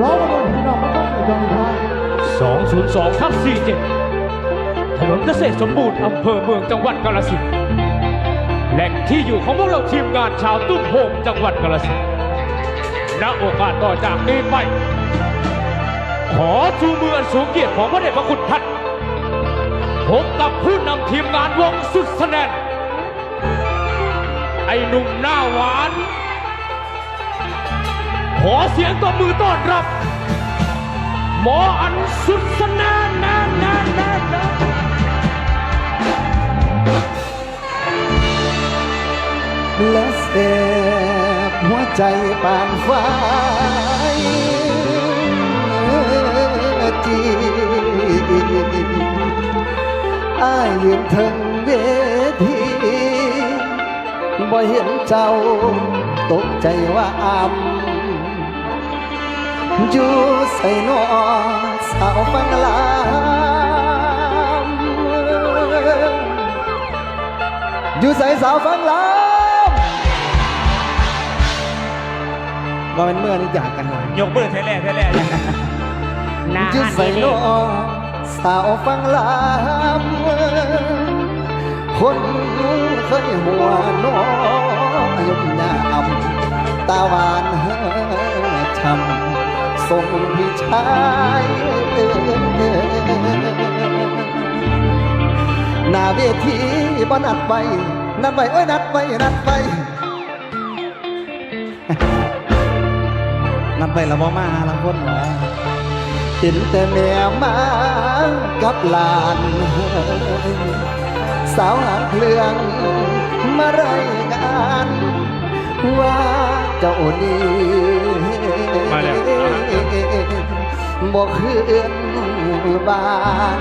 ร้องมาบนพี่น้องมาต้องในจังหวัด202ทับ47 ถนนเกษตรสมบูรณ์อำเภอเมืองจังหวัดกาฬสินธุ์แหล่งที่อยู่ของพวกเราทีมงานชาวตุ้มโฮมจังหวัดกาฬสินธุ์ณโอกาสต่อจากนี้ไป ขอจูมืออันสูงเกียรติของพระเดชพระคุณท่านพบกับผู้นำทีมงานวงสุดแสนนไอหนุ่มหน้าหวาน ขอเสียงตบมือต้อนรับ หมออันสุดสนานนานนานนานนานและเสบหัวใจปานไฟจีอายยืนถึงเวทีบ่เห็นเจ้าตกใจว่าอำ อยู่ใส่นอสาวฟังลามอยู่ใส่สาวฟังลามว่าเป็นเมื่อนี้จากกันเลยยกมือเทแรกเทแรกหน้าอยู่หันใส่ดีนอสาวฟังลามคนเคยหัวนอยมยามตาหวานช้ำ ส่งพี่ชายหน้าเวทีบ่นัดไว้นัดไว้เอ้ยนัดไว้นัดไว้นัดไว้แล้วบ่มาละคนว่าเห็นแต่แม่มากับหลาน สาวหางเครื่องมาไรายงานว่า เจ้านี่มาแล้วบอกคืนบ้าน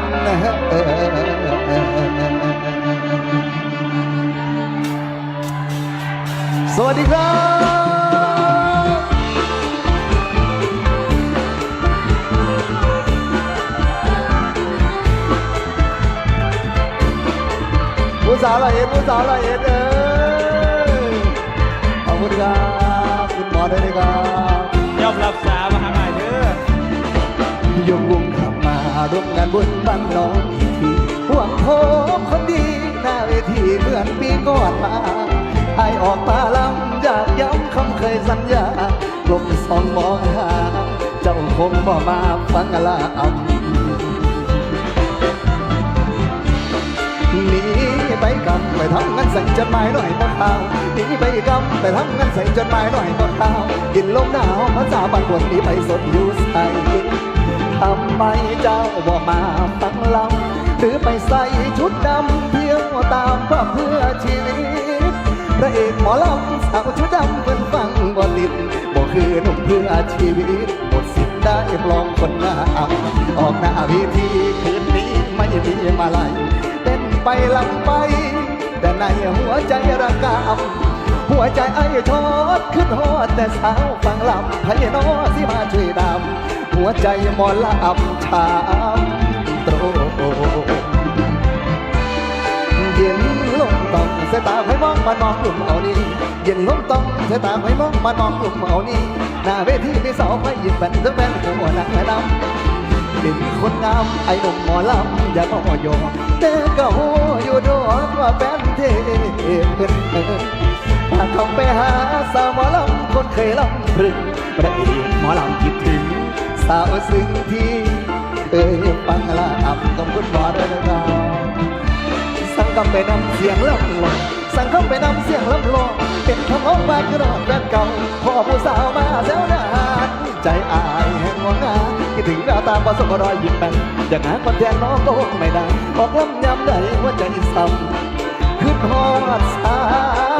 สวัสดีครับผู้สาวละเอ็ดผู้สาวละเอ็ดเอ้ยขอบคุณครับคุณหมอ ด้วยนะครับยอมรับสามาหาง่ายเด้อยกวงขับมาร่วมงานบุญบ้านน้องอีกทีหวังพบคนดีหน้าเวทีเหมือนปีก่อนมาให้ออกมาลำอยากย้ำคำเคยสัญญาลมสองมองหาเจ้าคงบ่มาฟังลาอำหนีไปกำไปทำงานใส่จดหมายหน่อยบ่เท้า ไปกำไปทำงานใส่จดหมายหน่อยบ่เท้ากินลมหนาวภาษาบางคนหนีไปสดอยู่ใส่ทำไมเจ้าบ่มาฟังเราถือไปใส่ชุดดำเพียงว่าตามก็เพื่อชีวิตพระเอกหมอลำสาวชุดดำเพิ่นฟังบ่ติดบ่คือหนุ่มเพื่อชีวิตหมดสิทธิ์ได้ปลองคนหน้าอับออกหน้าเวทีคืนนี้ไม่มีมาลัยเต้นไปลำไป แต่ในหัวใจระกำ หัวใจไอ้ทอดขึ้นฮอดแต่สาวฟังลำพยนอสิมาช่วยดำหัวใจหมอลำชามโตรเย็นลงต้องสายตาไฟมองมานองกลุ่มเอานี้เย็นลงต้องสายตาไฟมองมานองกลุ่มเอานี้หน้าเวทีมีเสาไฟหยิบแผ่นเสื้อแฟนหัวหนังดำเป็นคนงามไอ้หนุ่มหมอลำอย่ามาโยงแต่ก็หูอยู่ดอกว่าแฟนเทเพิ่น ถ้าเขาไปหาสาวหมอลำคนเคยลำพรึงพระเอกหมอลำคิดถึง สาวซึ้งที่เอ่ยฟังละอับต้องคุณหมอด้วยนะครับสังคำไปนำเสียงลำลองสังคำไปนำเสียงลำลองเป็นคำอ้อมบานกระดอนแฟนเก่าพ่อผู้สาวมาแซวนาใจอายแห่งหัวงาคิดถึงดาวตามประสบรอยยิ้มแป้นอยากหาคนแทนน้องก็ไม่ได้บอกลำยำใดหัวใจซ้ำขึ้นฮอดสา